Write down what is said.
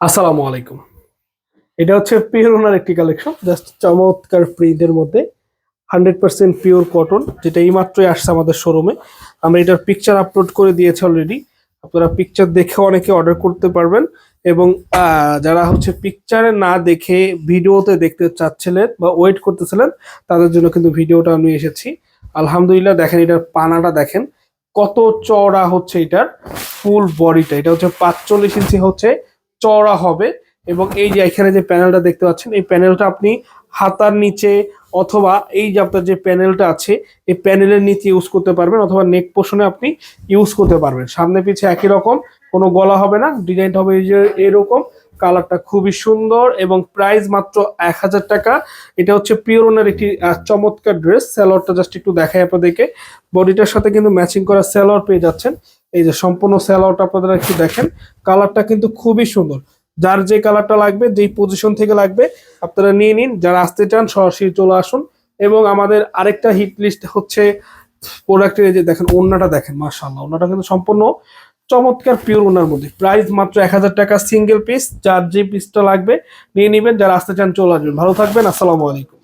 আসসালামু আলাইকুম। এটা হচ্ছে পিওরনার একটি কালেকশন জাস্ট চমৎকার প্রিন্টের মধ্যে হান্ড্রেড পার্সেন্ট পিওর কটন যেটা এইমাত্রই আসছে আমাদের শোরুমে আমরা এটার পিকচার আপলোড করে দিয়েছি অলরেডি আপনারা পিকচার দেখে অনেকে অর্ডার করতে পারবেন। এবং যারা হচ্ছে পিকচারে না দেখে ভিডিওতে দেখতে চাচ্ছিলেন বা ওয়েট করতেছিলেন, তাদের জন্য কিন্তু ভিডিওটা আমি এসেছি। আলহামদুলিল্লাহ, দেখেন এটার পানাটা দেখেন, কত চড়া হচ্ছে এটার ফুল বডিটা এটা হচ্ছে পাঁচচল্লিশ ইঞ্চি হচ্ছে চওড়া হবে এবং এই যে এখানে যে প্যানেলটা দেখতে পাচ্ছেন, এই প্যানেলটা আপনি হাতার নিচে অথবা এই যে আপনার যে প্যানেলটা আছে, এই প্যানেলের নিচে ইউজ করতে পারবেন অথবা নেক পোষণে আপনি ইউজ করতে পারবেন। সামনে পিছে একই রকম, কোনো গলা হবে না ডিজাইনটা হবে এই যে এরকম কালারটা খুবই সুন্দর এবং প্রাইস মাত্র এক হাজার টাকা। এটা হচ্ছে পিওরনের একটি চমৎকার ড্রেস স্যালোয়ারটা জাস্ট একটু দেখাই আপনাদেরকে। বডিটার সাথে কিন্তু ম্যাচিং করা স্যালোয়ার পেয়ে যাচ্ছেন। এই যে সম্পূর্ণ স্যালোয়ারটা আপনারা একটু দেখেন। কালারটা কিন্তু খুবই সুন্দর। যার যে কালারটা লাগবে, যেই পজিশন থেকে লাগবে, আপনারা নিয়ে নিন। যারা আসতে চান, সরাসরি চলে আসুন। এবং আমাদের আরেকটা হিট লিস্ট হচ্ছে প্রোডাক্টের যে দেখেন, ওড়নাটা দেখেন, মাশাআল্লাহ। ওড়নাটা কিন্তু সম্পূর্ণ চমৎকার পিওর ওনার মধ্যে। প্রাইস মাত্র এক হাজার টাকা সিঙ্গেল পিস যার যে পিসটা লাগবে, নিয়ে নেবেন। যারা আসতে চান, চলে আসবেন। ভালো থাকবেন। আসসালামু আলাইকুম।